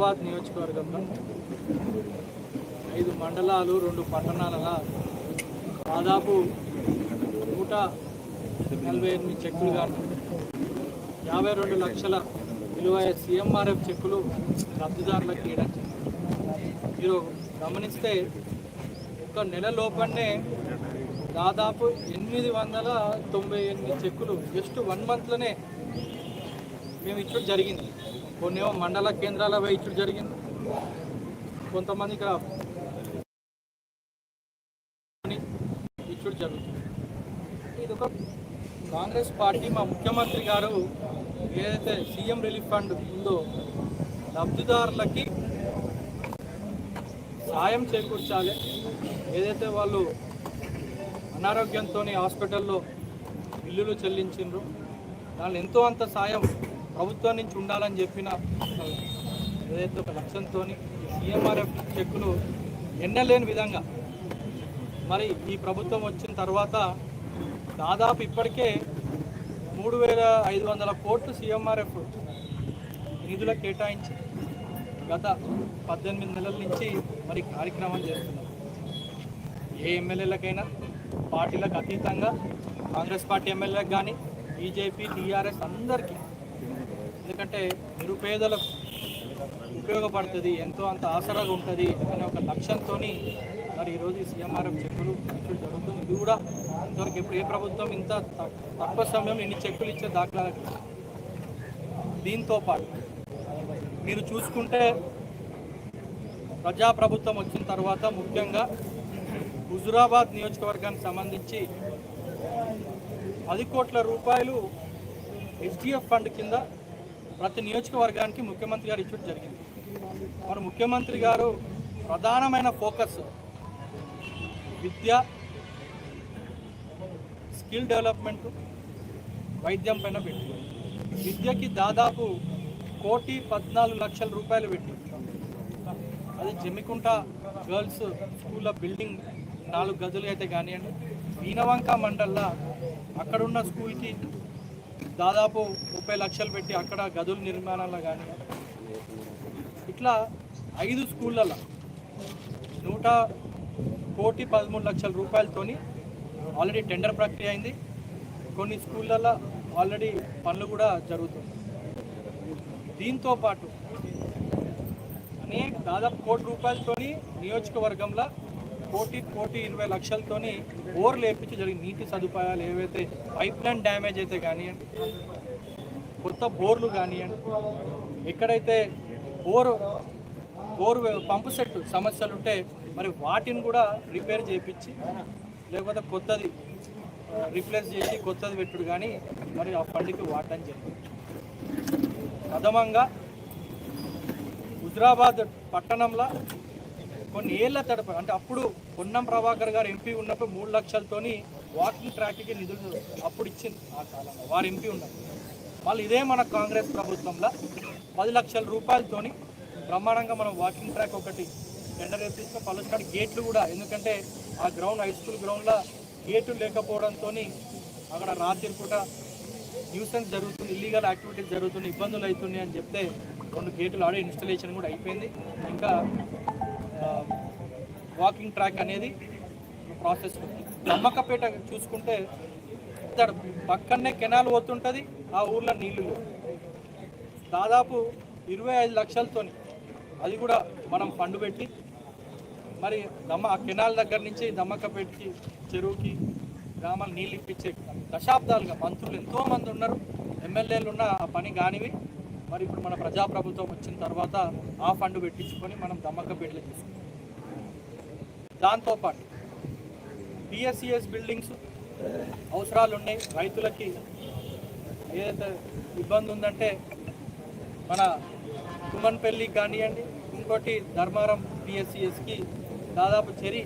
హైదరాబాద్ నియోజకవర్గంలో ఐదు మండలాలు రెండు పట్టణాలుగా దాదాపు నూట నలభై ఎనిమిది చెక్కులు కానీ యాభై రెండు లక్షల విలువైన సీఎంఆర్ఎఫ్ చెక్కులు లబ్ధిదారులకు ఇవ్వడం మీరు గమనిస్తే ఒక నెల లోపలనే దాదాపు ఎనిమిది వందల తొంభై ఎనిమిది చెక్కులు జస్ట్ వన్ మంత్లోనే మేము ఇచ్చడం జరిగింది. కొన్ని ఏమో మండల కేంద్రాల పోయి జరిగింది. కొంతమంది ఇక్కడ ఇచ్చడం జరుగుతుంది. ఇది ఒక కాంగ్రెస్ పార్టీ మా ముఖ్యమంత్రి గారు ఏదైతే సీఎం రిలీఫ్ ఫండ్ ఉందో లబ్ధిదారులకి సాయం చేకూర్చాలి. ఏదైతే వాళ్ళు అనారోగ్యంతో హాస్పిటల్లో బిల్లులు చెల్లించిండ్రు దాని ఎంతో అంత సాయం ప్రభుత్వం నుంచి ఉండాలని చెప్పిన ఏదైతే ఒక లక్ష్యంతో సీఎంఆర్ఎఫ్ చెక్కులు ఎండలేని విధంగా మరి ఈ ప్రభుత్వం వచ్చిన తర్వాత దాదాపు ఇప్పటికే మూడు వేల ఐదు వందల కోట్లు సీఎంఆర్ఎఫ్ నిధుల కేటాయించి గత పద్దెనిమిది నెలల నుంచి మరి కార్యక్రమం చేస్తున్నారు. ఏ ఎమ్మెల్యేలకైనా పార్టీలకు అతీతంగా కాంగ్రెస్ పార్టీ ఎమ్మెల్యేలకు కానీ బీజేపీ టీఆర్ఎస్ అందరికీ ఎందుకంటే నిరుపేదలకు ఉపయోగపడుతుంది ఎంతో అంత ఆసరాగా ఉంటుంది అనే ఒక లక్ష్యంతో మరి ఈరోజు సీఎంఆర్ఎం సీఎంఆర్ఎఫ్ చెక్కులు ఇచ్చడం జరుగుతుంది. ఇది కూడా ఇంతవరకు ఎప్పుడు ఏ ప్రభుత్వం ఇంత తక్కువ సమయం ఇన్ని చెక్కులు ఇచ్చే దాఖలా దీంతో పాటు మీరు చూసుకుంటే ప్రజాప్రభుత్వం వచ్చిన తర్వాత ముఖ్యంగా హుజురాబాద్ నియోజకవర్గానికి సంబంధించి పది కోట్ల రూపాయలు ఎస్డిఎఫ్ ఫండ్ కింద ప్రతి నియోజకవర్గానికి ముఖ్యమంత్రి గారు ఇచ్చడం జరిగింది. మరి ముఖ్యమంత్రి గారు ప్రధానమైన ఫోకస్ విద్య స్కిల్ డెవలప్మెంట్ వైద్యం పైన పెట్టి విద్యకి దాదాపు కోటి పద్నాలుగు లక్షల రూపాయలు పెట్టి అది జమ్మికుంట గర్ల్స్ స్కూల్ బిల్డింగ్ నాలుగు గదులు అయితే కానివ్వండి వీనవంక మండల్లో అక్కడున్న స్కూల్కి దాదాపు ముప్పై లక్షలు పెట్టి అక్కడ గదుల నిర్మాణాలు కానీ ఇట్లా ఐదు స్కూళ్ళల్లో నూట కోటి పదమూడు లక్షల రూపాయలతోని ఆల్రెడీ టెండర్ ప్రక్రియ అయింది. కొన్ని స్కూళ్ళల్లో ఆల్రెడీ పనులు కూడా జరుగుతుంది దీంతో పాటు అనేక దాదాపు కోటి రూపాయలతోని నియోజకవర్గంలో కోటి కోటి ఇరవై లక్షలతోని ఓర్లు వేయించి జరిగింది. నీటి సదుపాయాలు ఏవైతే పైప్ లైన్ డ్యామేజ్ అయితే కానివ్వండి కొత్త బోర్లు కానివ్వండి ఎక్కడైతే బోరు బోరు పంపు సెట్ సమస్యలు ఉంటే మరి వాటిని కూడా రిపేర్ చేయించి లేకపోతే కొత్తది రీప్లేస్ చేసి కొత్తది పెట్టుడు కానీ మరి ఆ ఫండ్కి వాడటం జరిగింది. ప్రథమంగా హుజరాబాద్ పట్టణంలో కొన్ని ఏళ్ళ తడప అంటే అప్పుడు పొన్నం ప్రభాకర్ గారు ఎంపీ ఉన్నప్పుడు మూడు లక్షలతోని వాకింగ్ ట్రాక్కి నిధులు అప్పుడు ఇచ్చింది ఆ కాలంలో వారు ఎంపీ ఉన్నారు. మళ్ళీ ఇదే మన కాంగ్రెస్ ప్రభుత్వంలో పది లక్షల రూపాయలతోని బ్రహ్మాండంగా మనం వాకింగ్ ట్రాక్ ఒకటి టెండర్ వేపించుకుని పలుచకాడ గేట్లు కూడా ఎందుకంటే ఆ గ్రౌండ్ హై స్కూల్ గ్రౌండ్లో గేట్లు లేకపోవడంతో అక్కడ రాత్రి పూట న్యూసెన్స్ జరుగుతుంది ఇల్లీగల్ యాక్టివిటీస్ జరుగుతుంది ఇబ్బందులు అవుతున్నాయి అని చెప్తే రెండు గేట్లు ఆడే ఇన్స్టలేషన్ కూడా అయిపోయింది. ఇంకా వాకింగ్ ట్రాక్ అనేది ప్రాసెస్ నమ్మకపేట చూసుకుంటే పక్కనే కెనాల్ పోతుంటుంది ఆ ఊర్లో నీళ్ళు దాదాపు ఇరవై ఐదు లక్షలతో అది కూడా మనం ఫండ్ పెట్టి మరి దమ్మ ఆ కెనాల్ దగ్గర నుంచి దమ్మకపేటకి చెరువుకి గ్రామాలు నీళ్ళు ఇప్పించే దశాబ్దాలుగా మంత్రులు ఎంతో మంది ఉన్నారు ఎమ్మెల్యేలు ఉన్న ఆ పని కానివి. మరి ఇప్పుడు మన ప్రజాప్రభుత్వం వచ్చిన తర్వాత ఆ ఫండ్ పెట్టించుకొని మనం దమ్మకపేటలో తీసుకున్నాం దాంతోపాటు పిఎస్సిఎస్ బిల్డింగ్స్ అవసరాలు ఉన్నాయి రైతులకి ఏదైతే ఇబ్బంది ఉందంటే మన తుమ్మన్పల్లి కానివ్వండి ఇంకోటి ధర్మారం పిఎస్సిఎస్కి దాదాపు చెరి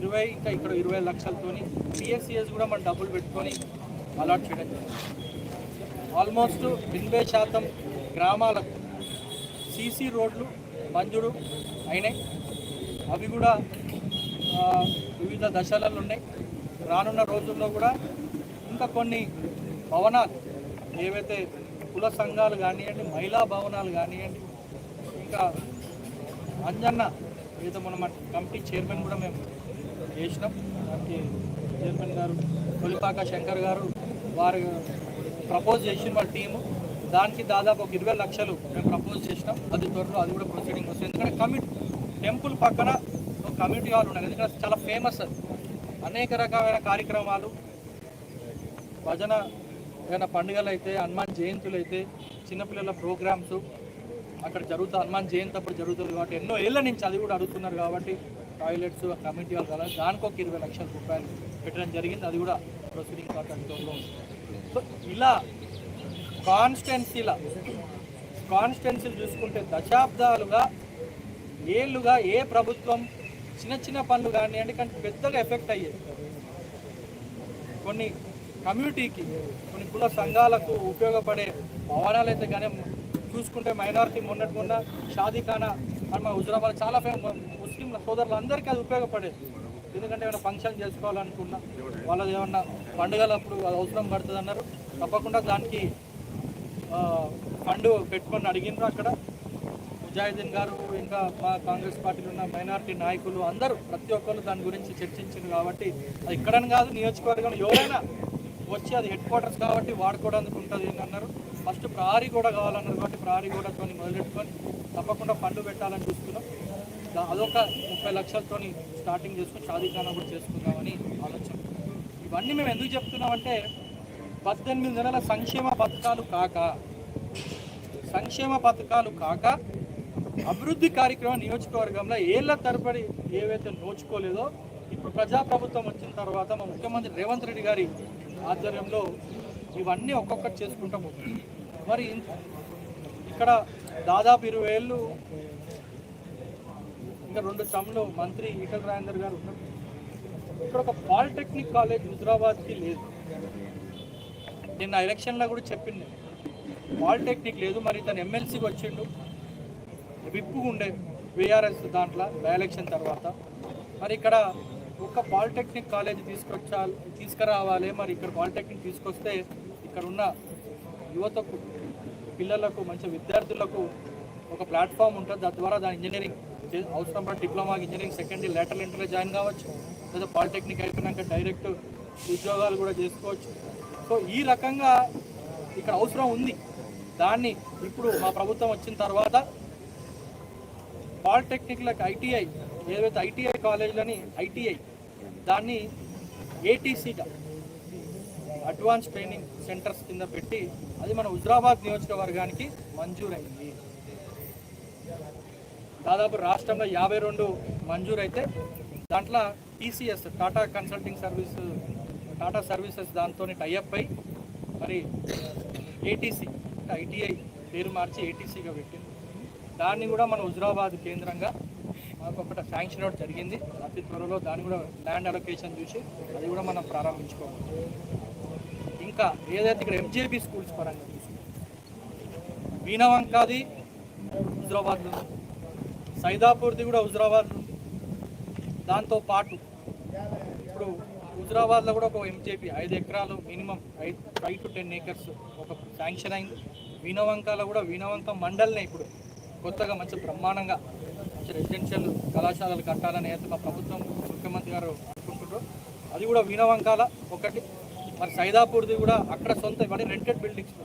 ఇరవై ఇంకా ఇక్కడ ఇరవై లక్షలతోని పిఎస్సిఎస్ కూడా మనం డబ్బులు పెట్టుకొని అలాట్ చేయడం జరిగింది. ఆల్మోస్ట్ ఎనభై శాతం గ్రామాలకు సీసీ రోడ్లు మంజూరు అయినాయి. అవి కూడా వివిధ దశలలో ఉన్నాయి. రానున్న రోజుల్లో కూడా ఇంకా కొన్ని భవనాలు ఏవైతే కుల సంఘాలు కానివ్వండి మహిళా భవనాలు కానివ్వండి ఇంకా అంజన్న ఏదో మనం కమిటీ చైర్మన్ కూడా మేము చేసినాం. దానికి చైర్మన్ గారు తొలిపాక శంకర్ గారు వారు ప్రపోజ్ చేసిన వాళ్ళ టీము. దానికి దాదాపు ఒక ఇరవై లక్షలు మేము ప్రపోజ్ చేసినాం. అది త్వరలో అది కూడా ప్రొసీడింగ్ వస్తుంది. ఎందుకంటే కమిటీ టెంపుల్ పక్కన ఒక కమిటీ హాల్ ఉన్నాయి ఎందుకంటే చాలా ఫేమస్ అది. అనేక రకమైన కార్యక్రమాలు భజన ఏదైనా పండుగలు అయితే హనుమాన్ జయంతులు అయితే చిన్నపిల్లల ప్రోగ్రామ్స్ అక్కడ జరుగుతుంది హనుమాన్ జయంతి అప్పుడు జరుగుతుంది కాబట్టి ఎన్నో ఏళ్ళ నుంచి అది కూడా అడుగుతున్నారు కాబట్టి టాయిలెట్స్ కమిటీ వాళ్ళు కదా. దానికి ఒక ఇరవై లక్షల రూపాయలు పెట్టడం జరిగింది. అది కూడా ప్రొసీడింగ్ కాంట్రాక్ట్లో సో ఇలా కాన్స్టెన్సీల కాన్స్టెన్సీలు చూసుకుంటే దశాబ్దాలుగా ఏళ్ళుగా ఏ ప్రభుత్వం చిన్న చిన్న పనులు కానివ్వండి కానీ పెద్దగా ఎఫెక్ట్ అయ్యేది. కొన్ని కమ్యూనిటీకి కొన్ని కుల సంఘాలకు ఉపయోగపడే భవనాలు అయితే కానీ చూసుకుంటే మైనారిటీ మొన్నటి మొన్న షాదీఖానా అని మా హుజరాబాద్ చాలా ఫేమస్ ముస్లిం సోదరులందరికీ అది ఉపయోగపడేది. ఎందుకంటే ఏమైనా ఫంక్షన్ చేసుకోవాలనుకున్నా వాళ్ళది ఏమన్నా పండుగలప్పుడు అది అవసరం పడుతుంది అన్నారు తప్పకుండా దానికి ఫండ్ పెట్టుకొని అడిగినారు అక్కడ. ముజాహిదీన్ గారు ఇంకా మా కాంగ్రెస్ పార్టీలో ఉన్న మైనార్టీ నాయకులు అందరూ ప్రతి ఒక్కరు దాని గురించి చర్చించారు కాబట్టి అది ఇక్కడని కాదు నియోజకవర్గం ఎవరైనా వచ్చి అది హెడ్ క్వార్టర్స్ కాబట్టి వాడుకోవడానికి ఉంటుంది అని అన్నారు. ఫస్ట్ ప్రహారీ కూడా కావాలన్నారు కాబట్టి ప్రహారీ కూడా మొదలెట్టుకొని తప్పకుండా ఫండ్ పెట్టాలని చూస్తున్నాం. అదొక ముప్పై లక్షలతోని స్టార్టింగ్ చేసుకుని షాదీఖానా కూడా చేసుకుందామని ఆలోచన. ఇవన్నీ మేము ఎందుకు చెప్తున్నామంటే పద్దెనిమిది నెలల సంక్షేమ పథకాలు కాక సంక్షేమ పథకాలు కాక అభివృద్ధి కార్యక్రమం నియోజకవర్గంలో ఏళ్ళ తరబడి ఏవైతే నోచుకోలేదో ఇప్పుడు ప్రజాప్రభుత్వం వచ్చిన తర్వాత మా ముఖ్యమంత్రి రేవంత్ రెడ్డి గారి ఆధ్వర్యంలో ఇవన్నీ ఒక్కొక్కటి చేసుకుంటాం పోతుంది మరి ఇక్కడ దాదాపు ఇరవై ఏళ్ళు ఇంకా రెండు టర్మ్లో మంత్రి ఈటల రాజేందర్ గారు ఉన్నారు. ఇక్కడ ఒక పాలిటెక్నిక్ కాలేజ్ హుజరాబాద్కి లేదు. నిన్న ఎలక్షన్లో కూడా చెప్పింది. పాలిటెక్నిక్ లేదు మరి తను ఎమ్మెల్సీకి వచ్చిండు. విప్పు ఉండే విఆర్ఎస్ దాంట్లో బై ఎలక్షన్ తర్వాత. మరి ఇక్కడ ఒక పాలిటెక్నిక్ కాలేజ్ తీసుకొచ్చాలి తీసుకురావాలి మరి ఇక్కడ పాలిటెక్నిక్ తీసుకొస్తే ఇక్కడ ఉన్న యువతకు పిల్లలకు మంచి విద్యార్థులకు ఒక ప్లాట్ఫామ్ ఉంటుంది. దాని ద్వారా దాని ఇంజనీరింగ్ అవసరం పడి diploma engineering second year lateral ఇంటర్లో జాయిన్ కావచ్చు. లేదా పాలిటెక్నిక్ అయిపోయినాక డైరెక్ట్ ఉద్యోగాలు కూడా చేసుకోవచ్చు. సో ఈ రకంగా ఇక్కడ అవసరం ఉంది. దాన్ని ఇప్పుడు మా ప్రభుత్వం వచ్చిన తర్వాత పాలిటెక్నిక్లకు ఐటీఐ ఏదైతే ఐటీఐ కాలేజీలని ఐటీఐ దాన్ని ఏటీసీగా అడ్వాన్స్ ట్రైనింగ్ సెంటర్స్ కింద పెట్టి అది మన హుజరాబాద్ నియోజకవర్గానికి మంజూరైంది. దాదాపు రాష్ట్రంలో యాభై రెండు మంజూరైతే దాంట్లో TCS Tata consulting service Tata services దాంతో టైఅప్ అయి మరి ఏటీసీ ఐటీఐ పేరు మార్చి ఏటీసీగా పెట్టింది దాన్ని కూడా మన హుజరాబాద్ కేంద్రంగా మనకు ఒకటి శాంక్షన్ అవ్వడం జరిగింది అతి త్వరలో దాన్ని కూడా ల్యాండ్ అలొకేషన్ చూసి అది కూడా మనం ప్రారంభించుకోవాలి ఇంకా ఏదైతే ఇక్కడ ఎంజేబీ స్కూల్స్ పరంగా చూసుకుంటే వీణవంకాది హుజరాబాద్లో ఉంది. సైదాపూర్ది కూడా హుజరాబాద్లో ఉంది. దాంతో పాటు హుజరాబాద్లో కూడా ఒక ఎంజేపీ ఐదు ఎకరాలు మినిమం ఐదు ఫైవ్ టు టెన్ ఏకర్స్ ఒక శాంక్షన్ అయింది. వీణవంకాలో కూడా వీణవంక మండలినే ఇప్పుడు కొత్తగా మంచి బ్రహ్మాండంగా మంచి రెసిడెన్షియల్ కళాశాలలు కట్టాలని అయితే మా ప్రభుత్వం ముఖ్యమంత్రి గారు అనుకుంటున్నారు. అది కూడా వీణవంకాల ఒకటి. మరి సైదాపూర్ది కూడా అక్కడ సొంత ఇవన్నీ రెంటెడ్ బిల్డింగ్స్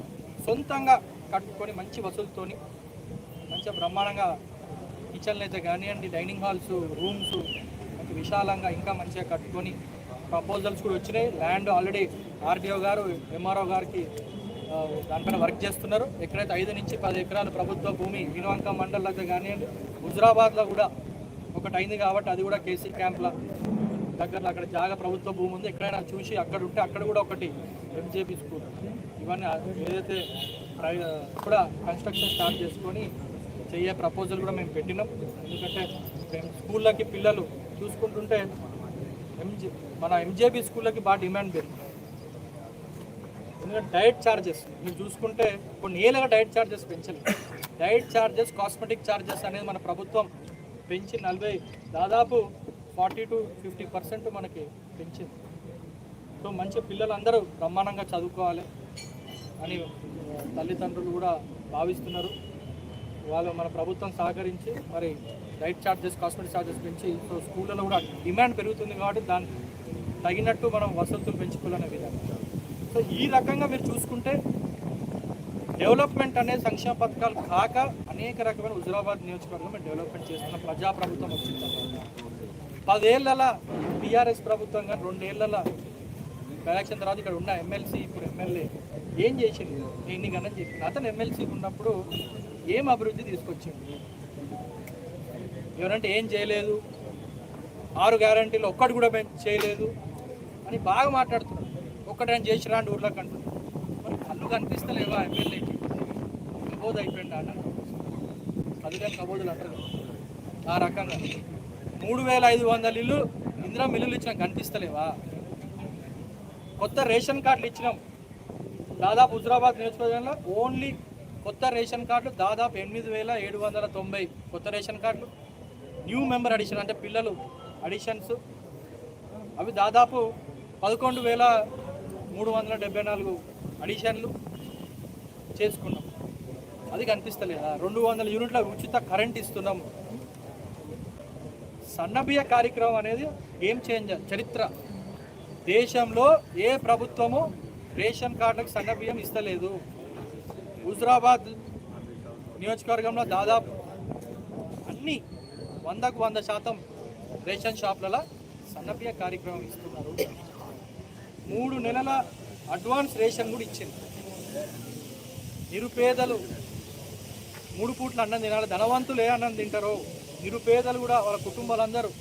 సొంతంగా కట్టుకొని మంచి వసూలుతోని మంచిగా బ్రహ్మాండంగా కిచెన్లు అయితే కానివ్వండి డైనింగ్ హాల్స్ రూమ్స్ మంచి విశాలంగా ఇంకా మంచిగా కట్టుకొని ప్రపోజల్స్ కూడా వచ్చినాయి. ల్యాండ్ ఆల్రెడీ ఆర్డీఓ గారు ఎంఆర్ఓ గారికి దానిపైన వర్క్ చేస్తున్నారు. ఎక్కడైతే ఐదు నుంచి పది ఎకరాల ప్రభుత్వ భూమి వినవంక మండల్ కానివ్వండి హుజరాబాద్లో కూడా ఒకటి అయింది కాబట్టి అది కూడా కేసీ క్యాంప్ల దగ్గరలో అక్కడ జాగా ప్రభుత్వ భూమి ఉంది. ఎక్కడైనా చూసి అక్కడ ఉంటే అక్కడ కూడా ఒకటి ఎంజేపీ స్కూల్. ఇవన్నీ ఏదైతే ప్రై కూడా కన్స్ట్రక్షన్ స్టార్ట్ చేసుకొని చేయే ప్రపోజల్ కూడా మేము పెట్టినాం. ఎందుకంటే మేము స్కూళ్ళకి పిల్లలు చూసుకుంటుంటే ఎంజే మన ఎంజేబీ స్కూళ్ళకి బాగా డిమాండ్ పెరిగింది ఎందుకంటే డైట్ ఛార్జెస్ మీరు చూసుకుంటే కొన్ని ఏళ్ళగా డైట్ ఛార్జెస్ పెంచలేదు. డైట్ ఛార్జెస్ కాస్మెటిక్ ఛార్జెస్ అనేది మన ప్రభుత్వం పెంచి నలభై దాదాపు ఫార్టీ టు ఫిఫ్టీ పర్సెంట్ మనకి పెంచింది. సో మంచి పిల్లలందరూ బ్రహ్మాండంగా చదువుకోవాలి అని తల్లిదండ్రులు కూడా భావిస్తున్నారు. వాళ్ళు మన ప్రభుత్వం సహకరించి మరి డైట్ ఛార్జెస్ కాస్మెటిక్ ఛార్జెస్ పెంచి సో స్కూళ్ళలో కూడా డిమాండ్ పెరుగుతుంది కాబట్టి దానికి తగినట్టు మనం వసతులు పెంచుకోవాలనే విధంగా సో ఈ రకంగా మీరు చూసుకుంటే డెవలప్మెంట్ అనే సంక్షేమ పథకాలు కాక అనేక రకమైన హుజురాబాద్ నియోజకవర్గం మేము డెవలప్మెంట్ చేస్తున్న ప్రజాప్రభుత్వం వచ్చింది. పదేళ్ళ టీఆర్ఎస్ ప్రభుత్వం కానీ రెండేళ్ళ ఎలక్షన్ తర్వాత ఇక్కడ ఉన్న ఎమ్మెల్సీ ఇప్పుడు ఎమ్మెల్యే ఏం చేసింది ఎన్ని కన్నా చెప్పింది అతను ఎమ్మెల్సీ ఉన్నప్పుడు ఏం అభివృద్ధి తీసుకొచ్చింది? ఎవరంటే ఏం చేయలేదు. ఆరు గ్యారంటీలు ఒక్కటి కూడా చేయలేదు అని బాగా మాట్లాడుతున్నారు. ఒక్కటి చేసిరా అండి ఊర్లోకి అంటున్నారు. మరి కళ్ళు కనిపిస్తలేవా ఎమ్మెల్యేకి? కబోదు అయిపోయింది అన్న? కళ్ళు కబోదులు అంటారు ఆ రకంగా. మూడు వేల ఐదు వందల ఇల్లు ఇందిరా మిల్లులు ఇచ్చినా కనిపిస్తలేవా? కొత్త రేషన్ కార్డులు ఇచ్చినాం. దాదాపు హుజరాబాద్ నియోజకవర్గంలో ఓన్లీ కొత్త రేషన్ కార్డులు దాదాపు ఎనిమిది వేల ఏడు వందల తొంభై కొత్త రేషన్ కార్డులు న్యూ మెంబర్ అడిషన్ అంటే పిల్లలు అడిషన్స్ అవి దాదాపు పదకొండు వేల మూడు వందల డెబ్బై నాలుగు అడిషన్లు చేసుకున్నాం. అది కనిపిస్తలేదా. రెండు వందల యూనిట్ల ఉచిత కరెంట్ ఇస్తున్నాం. సన్నబియ్య కార్యక్రమం అనేది గేమ్ చేంజర్ చరిత్ర. దేశంలో ఏ ప్రభుత్వము రేషన్ కార్డులకు సన్నబియ్యం ఇస్తలేదు. హుజరాబాద్ నియోజకవర్గంలో దాదాపు అన్ని వందకు వంద శాతం రేషన్ షాప్లలో సన్నబియ్య కార్యక్రమం ఇస్తున్నారు. మూడు నెలల అడ్వాన్స్ రేషన్ కూడా ఇచ్చింది. నిరుపేదలు మూడు పూట్ల అన్నం తినాలి. ధనవంతులు ఏ అన్నం తింటారో నిరుపేదలు కూడా వాళ్ళ కుటుంబాలందరూ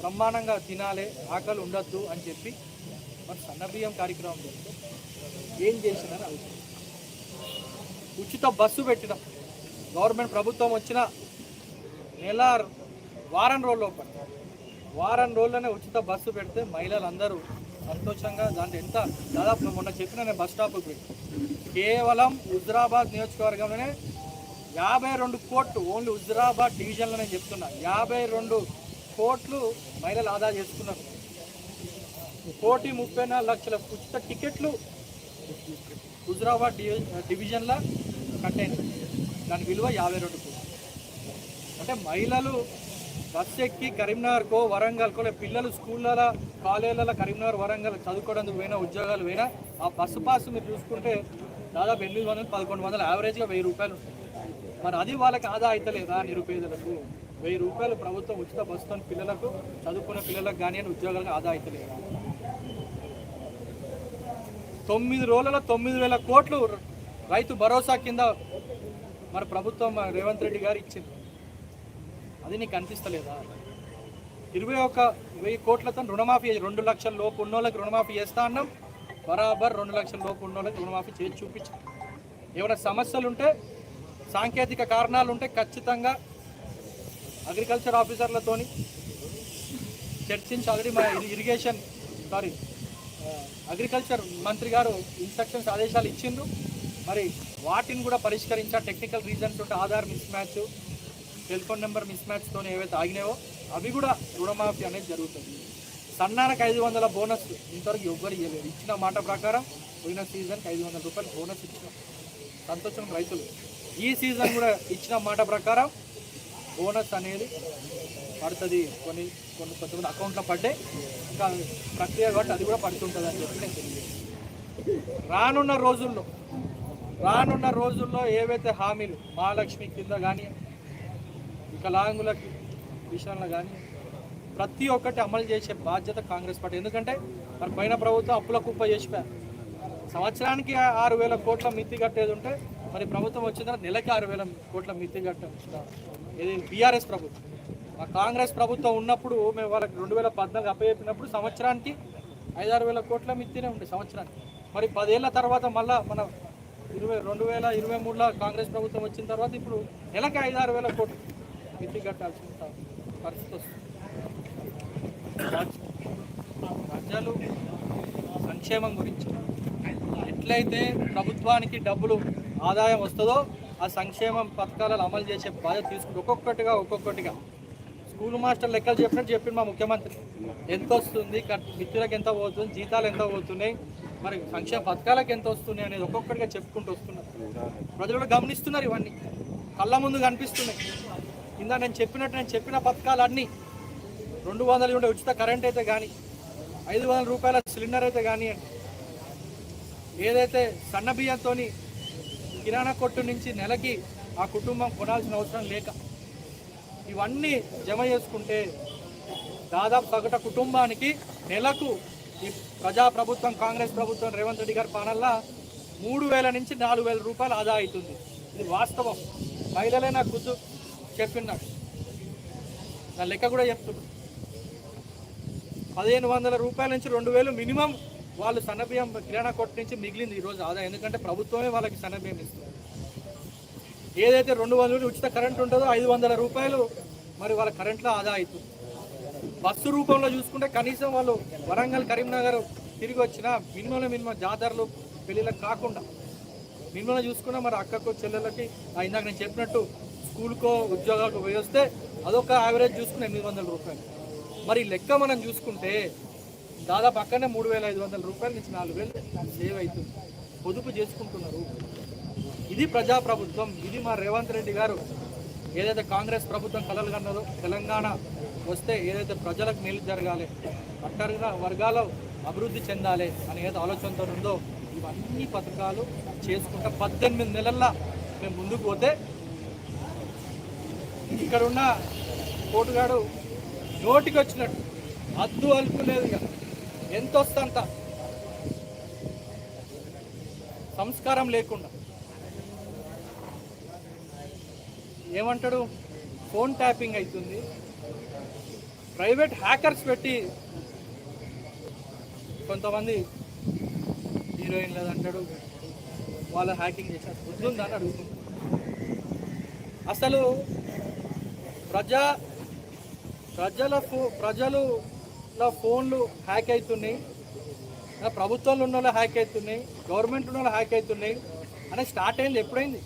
బ్రహ్మాండంగా తినాలి ఆకలి ఉండొద్దు అని చెప్పి మరి సన్నబియ్యం కార్యక్రమం ఏం చేసిందని అవసరం ఉచిత బస్సు పెట్టినాం. గవర్నమెంట్ ప్రభుత్వం వచ్చిన నెల వారం రోజుల్లో వారం రోజుల్లోనే ఉచిత బస్సు పెడితే మహిళలందరూ సంతోషంగా దాంట్లో ఎంత దాదాపు మొన్న చెప్పిన నేను బస్ స్టాప్కి కేవలం హుజరాబాద్ నియోజకవర్గంలోనే యాభై రెండు కోట్లు ఓన్లీ హుజరాబాద్ డివిజన్లోనే చెప్తున్నా. యాభై రెండు కోట్లు మహిళలు ఆదా చేసుకున్నారు. కోటి ముప్పై నాలుగు లక్షల ఉచిత టికెట్లు హుజరాబాద్ డివి డివిజన్లో కంటైనర్ దాని విలువ యాభై రెండు కోట్లు. అంటే మహిళలు బస్సు ఎక్కి కరీంనగర్కో వరంగల్కో లేదా పిల్లలు స్కూళ్ళలో కాలేజీలలో కరీంనగర్ వరంగల్ చదువుకోవడానికి పోయినా ఉద్యోగాలు పోయినా ఆ బస్సు పాస్ మీరు చూసుకుంటే దాదాపు ఎనిమిది వందలు పదకొండు వందలు యావరేజ్గా వెయ్యి రూపాయలు మరి అది వాళ్ళకి ఆదా అవుతలేదా నిరుపేదలకు? వెయ్యి రూపాయలు ప్రభుత్వం ఉచిత బస్సుతో పిల్లలకు చదువుకునే పిల్లలకు కానీ ఉద్యోగాలకు ఆదా అవుతలేదా తొమ్మిది రోజులలో తొమ్మిది వేల కోట్లు రైతు భరోసా కింద మన ప్రభుత్వం రేవంత్ రెడ్డి గారు ఇచ్చింది. అది నీకు అనిపిస్తలేదా? ఇరవై ఒక వెయ్యి కోట్లతో రుణమాఫీ రెండు లక్షల లోపు ఉన్నోళ్ళకి రుణమాఫీ చేస్తా అన్నాం. బరాబర్ రెండు లక్షల లోపు ఉన్నోళ్ళకి రుణమాఫీ చేసి చూపించాం. ఏమైనా సమస్యలు ఉంటే సాంకేతిక కారణాలు ఉంటే ఖచ్చితంగా అగ్రికల్చర్ ఆఫీసర్లతోని చర్చించి ఆల్రెడీ మా ఇరిగేషన్ సారీ అగ్రికల్చర్ మంత్రి గారు ఇన్స్ట్రక్షన్స్ ఆదేశాలు ఇచ్చిండ్రు. మరి వాటిని కూడా పరిష్కరించా టెక్నికల్ రీజన్స్ ఉంటే Aadhaar miss match telephone number miss మ్యాచ్తో ఏవైతే ఆగినాయో అవి కూడా రుణమాఫీ అనేది జరుగుతుంది. సన్నారకు ఐదు వందల బోనస్ ఇంతవరకు ఎవ్వరు ఇవ్వలేదు ఇచ్చిన మాట ప్రకారం పోయిన సీజన్కి ఐదు వందల రూపాయలు బోనస్ ఇచ్చిన. సంతోషం రైతులు. ఈ సీజన్ కూడా ఇచ్చిన మాట ప్రకారం బోనస్ అనేది పడుతుంది. కొన్ని కొన్ని కొంతమంది అకౌంట్లో పడ్డాయి. ఇంకా ప్రక్రియ కాబట్టి అది కూడా పడుతుంటుంది అని చెప్పి నేను తెలియజేస్తాను రానున్న రోజుల్లో రానున్న రోజుల్లో ఏవైతే హామీలు మహాలక్ష్మి కింద కానీ వికలాంగులకి విషయంలో కానీ ప్రతి ఒక్కటి అమలు చేసే బాధ్యత కాంగ్రెస్ పార్టీ. ఎందుకంటే మరి పైన ప్రభుత్వం అప్పుల కుప్ప చేసిపోయారు. సంవత్సరానికి ఆరు వేల కోట్ల మిత్తి కట్టేది ఉంటే మరి ప్రభుత్వం వచ్చిందని నెలకి ఆరు వేల కోట్ల మిత్తి కట్ట ఇది బీఆర్ఎస్ ప్రభుత్వం. కాంగ్రెస్ ప్రభుత్వం ఉన్నప్పుడు మేము వాళ్ళకి రెండు వేల పద్నాలుగు అప్పచెప్పినప్పుడు సంవత్సరానికి ఐదారు వేల కోట్ల మిత్తినే ఉండే సంవత్సరానికి. మరి పదేళ్ళ తర్వాత మళ్ళీ మన ఇరవై రెండు వేల ఇరవై మూడులో కాంగ్రెస్ ప్రభుత్వం వచ్చిన తర్వాత ఇప్పుడు నెలకి ఐదారు వేల కోట్లు మిత్తి ఉంటుంది పరిస్థితి వస్తుంది. ప్రజలు సంక్షేమం గురించి ఎట్లయితే ప్రభుత్వానికి డబ్బులు ఆదాయం వస్తుందో ఆ సంక్షేమం పథకాలను అమలు చేసే బాధ్యత తీసుకుంటూ ఒక్కొక్కటిగా ఒక్కొక్కటిగా. స్కూల్ మాస్టర్ లెక్కలు చెప్పినట్టు చెప్పింది మా ముఖ్యమంత్రి. ఎంత వస్తుంది మిత్రులకు ఎంత పోతుంది జీతాలు ఎంత పోతున్నాయి మరి సంక్షేమ పథకాలకు ఎంత వస్తున్నాయి అనేది ఒక్కొక్కటిగా చెప్పుకుంటూ వస్తున్నారు. ప్రజలు కూడా గమనిస్తున్నారు ఇవన్నీ. కళ్ళ ముందు కనిపిస్తున్నాయి. కింద నేను చెప్పినట్టు నేను చెప్పిన పథకాలు అన్నీ రెండు వందలు ఉండే ఉచిత కరెంట్ అయితే కానీ ఐదు వందల రూపాయల సిలిండర్ అయితే కానీ ఏదైతే సన్న బియ్యంతో కిరాణా కొట్టు నుంచి నెలకి ఆ కుటుంబం కొనాల్సిన అవసరం లేక ఇవన్నీ జమ చేసుకుంటే దాదాపు సగటు కుటుంబానికి నెలకు ఈ ప్రజా ప్రభుత్వం కాంగ్రెస్ ప్రభుత్వం రేవంత్ రెడ్డి గారి పాలనలా మూడు వేల నుంచి నాలుగు వేల రూపాయలు ఆదా అవుతుంది. ఇది వాస్తవం. మహిళలే నాకు గుర్తు చెప్పినాడు. నా లెక్క కూడా చెప్తున్నాడు పదిహేను వందల రూపాయల నుంచి రెండు వేలు మినిమం వాళ్ళు సన్నబియ్యం కిరాణా కొట్టు నుంచి మిగిలింది ఈరోజు ఆదాయం. ఎందుకంటే ప్రభుత్వమే వాళ్ళకి సన్నబియ్యం ఇస్తుంది. ఏదైతే రెండు వందలు ఉచిత కరెంట్ ఉంటుందో ఐదు వందల రూపాయలు మరి వాళ్ళ కరెంట్లో ఆదా అవుతుంది. బస్సు రూపంలో చూసుకుంటే కనీసం వాళ్ళు వరంగల్ కరీంనగర్ తిరిగి వచ్చిన మినిమం మినిమం జాతరలు పెళ్ళిళ్ళకి కాకుండా మినిమం చూసుకున్నా మరి అక్కకు చెల్లెళ్ళకి ఇందాక నేను చెప్పినట్టు స్కూల్కో ఉద్యోగాలకు పోయి వస్తే అదొక యావరేజ్ చూసుకుని ఎనిమిది వందల రూపాయలు. మరి లెక్క మనం చూసుకుంటే దాదాపు అక్కడనే మూడు వేల ఐదు వందల రూపాయల నుంచి నాలుగు వేలు సేవ్ అవుతుంది పొదుపు చేసుకుంటున్నారు. ఇది ప్రజాప్రభుత్వం. ఇది మా రేవంత్ రెడ్డి గారు. ఏదైతే కాంగ్రెస్ ప్రభుత్వం కలలు కన్నదో తెలంగాణ వస్తే ఏదైతే ప్రజలకు మేలు జరగాలి అట్టరుగా వర్గాలు అభివృద్ధి చెందాలి అనే ఏదో ఆలోచనతో ఉందో ఇవన్నీ పథకాలు చేసుకుంటా పద్దెనిమిది నెలల్లో మేము ముందుకు పోతే ఇక్కడ ఉన్న కోటుగాడు నోటికి వచ్చినట్టు అద్దు అలుపులేదు ఇక. ఎంత వస్తంత సంస్కారం లేకుండా. ఏమంటాడు? ఫోన్ ట్యాపింగ్ అవుతుంది ప్రైవేట్ హ్యాకర్స్ పెట్టి కొంతమంది హీరోయిన్ లేదంటాడు వాళ్ళు హ్యాకింగ్ చేశారు. బుద్ధుందని అడుగుతుంది అసలు ప్రజా ప్రజల ఫో ఇట్లా ఫోన్లు హ్యాక్ అవుతున్నాయి. ప్రభుత్వంలో ఉన్న వాళ్ళు హ్యాక్ అవుతున్నాయి. గవర్నమెంట్ ఉన్న వాళ్ళు హ్యాక్ అవుతున్నాయి. అనేది స్టార్ట్ అయింది. ఎప్పుడైంది?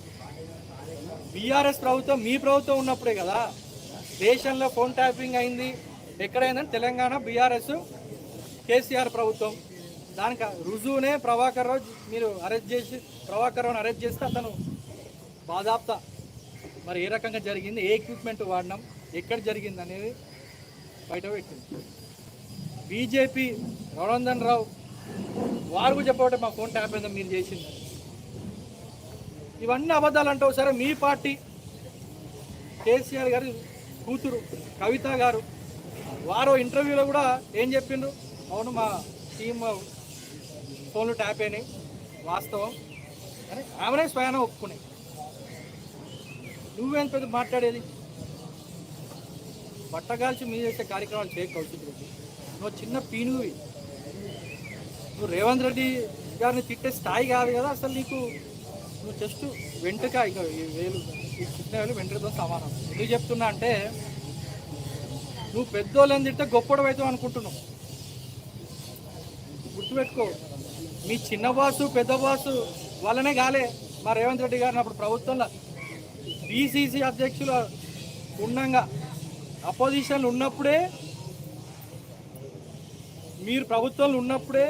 బీఆర్ఎస్ ప్రభుత్వం మీ ప్రభుత్వం ఉన్నప్పుడే కదా. దేశంలో ఫోన్ ట్యాపింగ్ అయింది. ఎక్కడైందని? తెలంగాణ బీఆర్ఎస్ కేసీఆర్ ప్రభుత్వం. దానికి రుజువునే ప్రభాకర్ రావు మీరు అరెస్ట్ చేసి ప్రభాకర్ రావుని అరెస్ట్ చేస్తే అతను బాధాప్త. మరి ఏ రకంగా జరిగింది? ఏ ఎక్విప్మెంట్ వాడినాం? ఎక్కడ జరిగింది అనేది బయట పెట్టింది. బీజేపీ రఘునందన్ రావు వారు కూడా చెప్పబట్టే మా ఫోన్ ట్యాప్ అయిందో మీరు చేసింది. ఇవన్నీ అబద్ధాలు అంటావు సరే మీ పార్టీ. కేసీఆర్ గారి కూతురు కవిత గారు వారు ఇంటర్వ్యూలో కూడా ఏం చెప్పిండ్రు? అవును మా టీమ్ ఫోన్లు ట్యాప్ అయినాయి. వాస్తవం. అని ఆమెనే స్వయానం ఒప్పుకున్నాయి. నువ్వేం పెద్ద మాట్లాడేది? బట్టగాల్చి మీరు చేసే కార్యక్రమాలు చేయ రెడ్డి నువ్వు చిన్న పీనువి నువ్వు రేవంత్ రెడ్డి గారిని తిట్టే స్థాయి కాదు కదా అసలు నీకు. నువ్వు జస్ట్ వెంట్రుక ఇక వేలు ఈ చిన్న వేలు వెంట్రుకతో సమానం. ఎందుకు చెప్తున్నా అంటే నువ్వు పెద్దోళ్ళని తింటే గొప్పడు అవుతావు అనుకుంటున్నావు. గుర్తుపెట్టుకో మీ చిన్న బాసు పెద్ద బాసు వాళ్ళనే కాలే మా రేవంత్ రెడ్డి గారిని అప్పుడు ప్రభుత్వంలో. బీసీసీ అధ్యక్షులు ఉండగా అపోజిషన్లు ఉన్నప్పుడే మీరు ప్రభుత్వంలో ఉన్నప్పుడే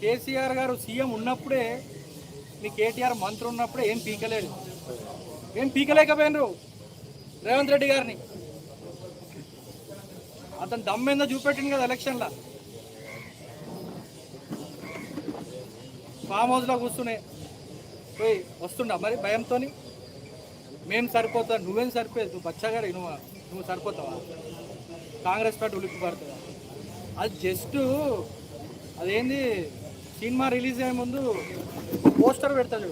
కేసీఆర్ గారు సీఎం ఉన్నప్పుడే మీ కేటీఆర్ మంత్రి ఉన్నప్పుడే ఏం పీకలేదు. ఏం పీకలేకపోయినరు రేవంత్ రెడ్డి గారిని. అతను దమ్మేందో చూపెట్టింది కదా ఎలక్షన్లో. ఫామ్ హౌస్లో కూర్చునే పోయి వస్తుండా మరి భయంతో మేము సరిపోతా నువ్వేం సరిపోయేది? నువ్వు బచ్చగారు నువ్వు నువ్వు సరిపోతావా? కాంగ్రెస్ పార్టీ ఉలిక్కి పడుతుందా అది జస్ట్ అదేంది? సినిమా రిలీజ్ అయ్యే ముందు పోస్టర్ పెడతాడు.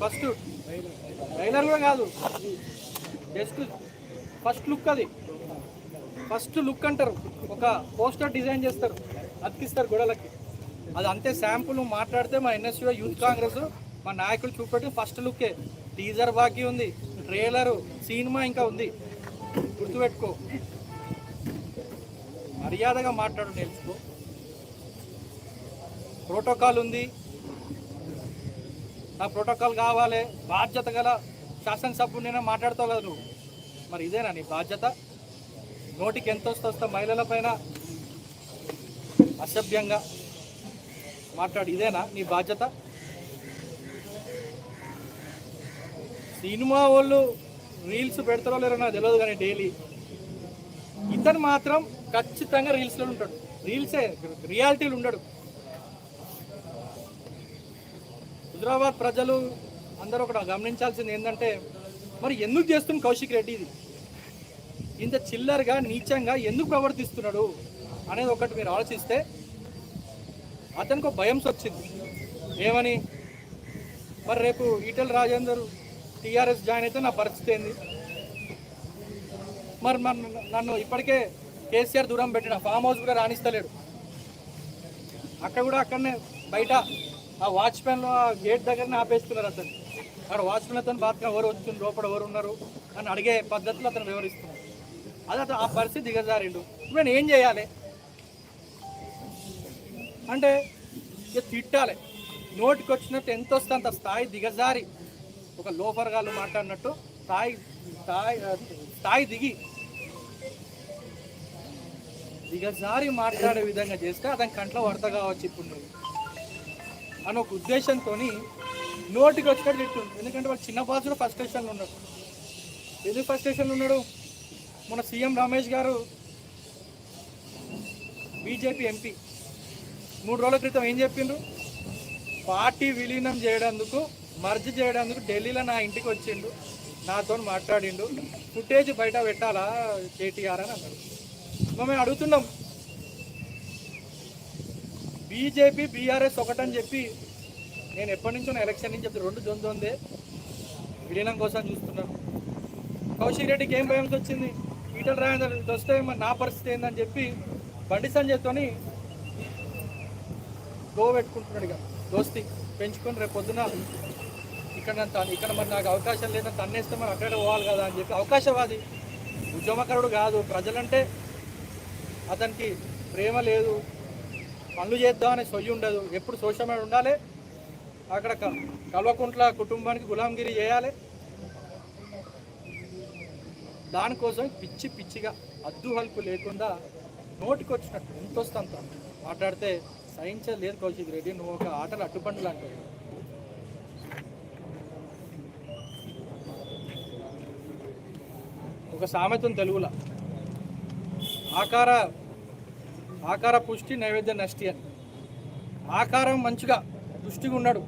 ఫస్ట్ ట్రైలర్ కూడా కాదు. జస్ట్ ఫస్ట్ లుక్ అది. ఫస్ట్ లుక్ అంటారు. ఒక పోస్టర్ డిజైన్ చేస్తారు. అతికిస్తారు గొడవలకి. అది అంతే శాంపుల్ మాట్లాడితే మా ఎన్ఎస్యూ యూత్ కాంగ్రెస్ మా నాయకులు చూపెట్టి ఫస్ట్ లుక్కే టీజర్ బాకీ ఉంది. ట్రైలరు సినిమా ఇంకా ఉంది. గుర్తుపెట్టుకో. మర్యాదగా మాట్లాడు తెలుసుకో. ప్రోటోకాల్ ఉంది. నా ప్రోటోకాల్ కావాలి. బాధ్యత గల శాసనసభ్యుడినైనా మాట్లాడతావు కదా నువ్వు. మరి ఇదేనా నీ బాధ్యత? నోటికి ఎంత వస్తే వస్తా మహిళల పైన అసభ్యంగా మాట్లాడు. ఇదేనా నీ బాధ్యత? సినిమా వాళ్ళు రీల్స్ పెడతారో లేరో నాకు తెలియదు కానీ డైలీ ఇతను మాత్రం ఖచ్చితంగా రీల్స్లో ఉంటాడు. రీల్సే రియాలిటీలు ఉండడు. హుజరాబాద్ ప్రజలు అందరూ ఒకటి గమనించాల్సింది ఏంటంటే మరి ఎందుకు చేస్తుంది కౌశిక్ రెడ్డి ఇది? ఇంత చిల్లరగా నీచంగా ఎందుకు ప్రవర్తిస్తున్నాడు అనేది ఒకటి మీరు ఆలోచిస్తే అతనికి ఒక భయం వచ్చింది ఏమని? మరి రేపు ఈటెల రాజేందర్ టీఆర్ఎస్ జాయిన్ అయితే నా పరిస్థితి ఏంది? మరి మరి నన్ను ఇప్పటికే కేసీఆర్ దూరం పెట్టిన ఫామ్ హౌస్ కూడా రాణిస్తలేడు. అక్కడ కూడా అక్కడనే బయట ఆ వాచ్మెన్లో ఆ గేట్ దగ్గరనే ఆపేస్తున్నారు అతను అక్కడ వాచ్మెన్ అతను బాత్కా ఎవరు వచ్చింది లోపల ఎవరు ఉన్నారు అని అడిగే పద్ధతిలో అతను వివరిస్తున్నాడు. అది అతను ఆ పరిస్థితి దిగజారిండు. ఇప్పుడు నేను ఏం చేయాలి? అంటే ఇక తిట్టాలి. నోటికి వచ్చినట్టు ఎంత వస్తే అంత స్థాయి దిగజారి. ఒక లోఫర్ గాళ్ళు మాట్లాడినట్టు స్థాయి స్థాయి స్థాయి దిగి దిగజారి మాట్లాడే విధంగా చేస్తే అతని కంట్లో వడత కావచ్చు ఇప్పుడు నువ్వు. అని ఒక ఉద్దేశంతో నోటికి వచ్చినట్టు తిట్టుండు ఎందుకంటే వాడు చిన్న బాస్ ఫస్ట్ స్టేషన్లో ఉన్నాడు. ఎందుకు ఫస్ట్ స్టేషన్లో ఉన్నాడు? మన సీఎం రమేష్ గారు బీజేపీ ఎంపీ. మూడు రోజుల క్రితం ఏం చెప్పిండ్రు? పార్టీ విలీనం చేయడందుకు మర్జ్ చేయడానికి ఢిల్లీలో నా ఇంటికి వచ్చిండు. నాతో మాట్లాడిండు. ఫుటేజ్ బయట పెట్టాలా కేటీఆర్ అని అన్నాడు. మేము అడుగుతున్నాం. బీజేపీ బీఆర్ఎస్ ఒకటని చెప్పి నేను ఎప్పటి నుంచో ఎలక్షన్ నుంచి చెప్తే రెండు దొందే విలీనం కోసం చూస్తున్నాను కౌశిక్ రెడ్డికి ఏం భయం వచ్చింది? ఈటల రాజేందర్ వస్తే మరి నా పరిస్థితి ఏందని చెప్పి బండి సంజయ్తోని గో పెట్టుకుంటున్నాడు ఇక. దోస్తి పెంచుకొని రేపు పొద్దున ఇక్కడ ఇక్కడ మరి నాకు అవకాశం లేదని తన్నేస్తే మరి అక్కడ పోవాలి కదా అని చెప్పి. అవకాశవాది ఉద్యమకరుడు కాదు. ప్రజలంటే అతనికి ప్రేమ లేదు. పనులు చేద్దామనే సొయ్యి ఉండదు. ఎప్పుడు సోషల్ మీడియా ఉండాలి. అక్కడ క- కల్వకుంట్ల కుటుంబానికి గులాంగిరి చేయాలి. దానికోసం పిచ్చి పిచ్చిగా అద్దు హల్పు లేకుండా నోటికి వచ్చినట్టు ఎంత వస్తే మాట్లాడితే సహించలేదు కౌశిక్ రెడ్డి. నువ్వు ఒక ఆటలు అడ్డుపండు లాంటివి ఒక సామెతం తెలుగులో. ఆకార ఆకార పుష్టి నైవేద్య నష్టి అని. ఆకారం మంచిగా పుష్టిగా ఉన్నాడు.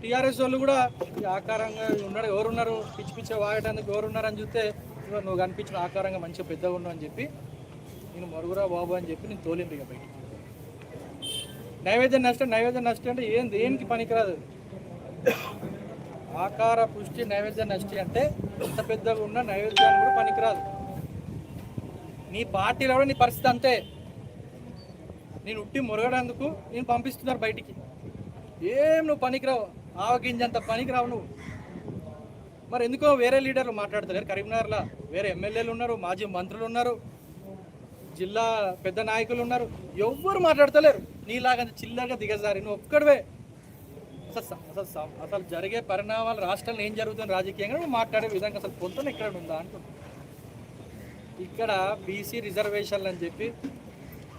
టీఆర్ఎస్ వాళ్ళు కూడా ఈ ఆకారంగా ఉన్నాడు. ఎవరున్నారు? పిచ్చి పిచ్చి వాగడానికి ఎవరున్నారు అని చూస్తే ఇదిగో నువ్వు కనిపించిన ఆకారంగా మంచిగా పెద్దగా ఉన్నావు అని చెప్పి నేను మరుగురా బాబు అని చెప్పి నేను తోలింది ఇక బయటికి. నైవేద్యం నష్టం నైవేద్యం నష్టం అంటే ఏం దేనికి పనికిరాదు? ఆకార పుష్టి నైవేద్య నష్టి అంటే ఎంత పెద్దగా ఉన్న నైవేద్యాన్ని కూడా పనికిరాదు. నీ పార్టీలో కూడా నీ పరిస్థితి అంతే. నేను ఉట్టి మురగడందుకు నేను పంపిస్తున్నారు బయటికి. ఏం నువ్వు పనికిరావు? ఆవగింజంత పనికిరావు నువ్వు. మరి ఎందుకో వేరే లీడర్లు మాట్లాడతలేరు. కరీంనగర్లో వేరే ఎమ్మెల్యేలు ఉన్నారు మాజీ మంత్రులు ఉన్నారు జిల్లా పెద్ద నాయకులు ఉన్నారు. ఎవ్వరు మాట్లాడతలేరు. నీలాగా చిల్లరగా దిగజారి. నువ్వు ఒక్కడివే. అసలు అసలు అసలు జరిగే పరిణామాలు రాష్ట్రంలో ఏం జరుగుతుంది రాజకీయంగా నువ్వు మాట్లాడే విధంగా అసలు పొంతన ఎక్కడ ఉందా అంటున్నా. ఇక్కడ బీసీ రిజర్వేషన్లు అని చెప్పి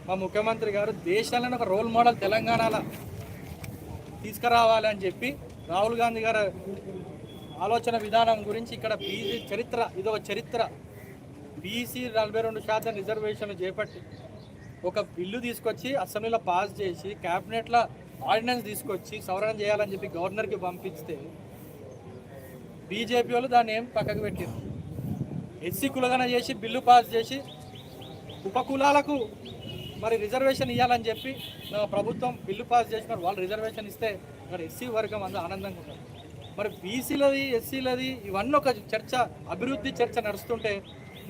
మా ముఖ్యమంత్రి గారు దేశాలను ఒక రోల్ మోడల్ తెలంగాణలో తీసుకురావాలి అని చెప్పి రాహుల్ గాంధీ గారు ఆలోచన విధానం గురించి ఇక్కడ బీసీ చరిత్ర ఇదొక చరిత్ర. బీసీ నలభై రెండు శాతం రిజర్వేషన్లు చేపట్టి ఒక బిల్లు తీసుకొచ్చి అసెంబ్లీలో పాస్ చేసి క్యాబినెట్లో ఆర్డినెన్స్ తీసుకొచ్చి సవరణ చేయాలని చెప్పి గవర్నర్కి పంపిస్తే బీజేపీ వాళ్ళు దాన్ని ఏం పక్కకు పెట్టారు ఎస్సీ కులగన చేసి బిల్లు పాస్ చేసి ఉపకులాలకు మరి రిజర్వేషన్ ఇవ్వాలని చెప్పి ప్రభుత్వం బిల్లు పాస్ చేసి మరి వాళ్ళు రిజర్వేషన్ ఇస్తే మరి ఎస్సీ వర్గం అంతా ఆనందంగా ఉంటుంది. మరి బీసీలది ఎస్సీలది ఇవన్నీ ఒక చర్చ అభివృద్ధి చర్చ నడుస్తుంటే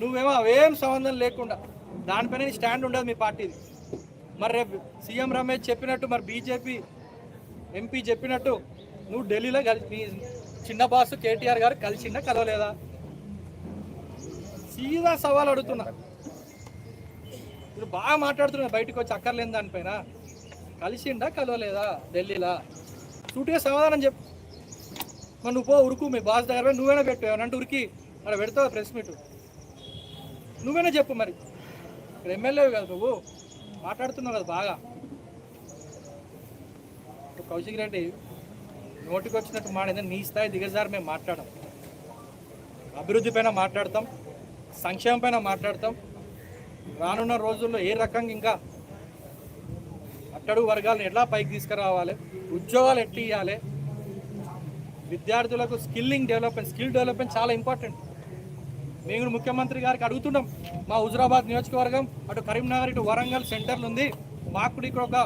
నువ్వేమో అవేం సంబంధం లేకుండా దానిపైన స్టాండ్ ఉండదు మీ పార్టీది. మరి రేపు సీఎం రమేష్ చెప్పినట్టు మరి బీజేపీ ఎంపీ చెప్పినట్టు నువ్వు ఢిల్లీలో కలిసి మీ చిన్న బాసు కేటీఆర్ గారు కలిసిందా కలవలేదా? సీదా సవాల్ అడుగుతున్నా. ఇప్పుడు బాగా మాట్లాడుతున్నా బయటకు వచ్చి అక్కర్లేని దానిపైన. కలిసిండా కలవలేదా? ఢిల్లీలో? సూటిగా సమాధానం చెప్పు మరి నువ్వు పో ఉరుకు మీ బాస్ దగ్గర నువ్వైనా పెట్టు ఏమనంటే ఉరికి. అక్కడ పెడతావు ప్రెస్ మీట్? నువ్వైనా చెప్పు మరి. ఇక్కడ ఎమ్మెల్యే కదా నువ్వు. మాట్లాడుతున్నావు కదా బాగా. కౌశిక్ రెడ్డి నోటికి వచ్చినట్టు మాట నీ స్థాయి దిగజారు మేము మాట్లాడడం. అభివృద్ధి పైన మాట్లాడతాం. సంక్షేమం పైన మాట్లాడతాం. రానున్న రోజుల్లో ఏ రకంగా ఇంకా అట్టడుగు వర్గాలను ఎట్లా పైకి తీసుకురావాలి? ఉద్యోగాలు ఎట్లా ఇవ్వాలి విద్యార్థులకు స్కిల్లింగ్ డెవలప్మెంట్ స్కిల్ డెవలప్మెంట్ చాలా ఇంపార్టెంట్. మేము ముఖ్యమంత్రి గారికి అడుగుతున్నాం మా హుజురాబాద్ నియోజకవర్గం అటు కరీంనగర్ ఇటు వరంగల్ సెంటర్లు ఉంది. మాకు ఇక్కడ ఒక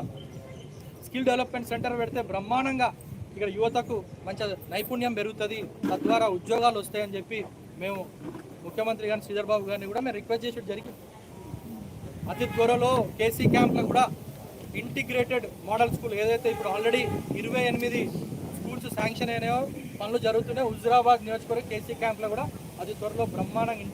స్కిల్ డెవలప్మెంట్ సెంటర్ పెడితే బ్రహ్మాండంగా ఇక్కడ యువతకు మంచి నైపుణ్యం పెరుగుతుంది. తద్వారా ఉద్యోగాలు వస్తాయని చెప్పి మేము ముఖ్యమంత్రి గారిని శ్రీధర్ బాబు గారిని కూడా మేము రిక్వెస్ట్ చేసి జరిగింది అతి త్వరలో కేసీ క్యాంప్లో కూడా ఇంటిగ్రేటెడ్ మోడల్ స్కూల్ ఏదైతే ఇప్పుడు ఆల్రెడీ ఇరవై ఎనిమిది స్కూల్స్ శాంక్షన్ అయినాయో పనులు జరుగుతున్నాయి. హుజురాబాద్ నియోజకవర్గం కేసీ క్యాంప్లో కూడా అతి త్వరలో బ్రహ్మాండంగా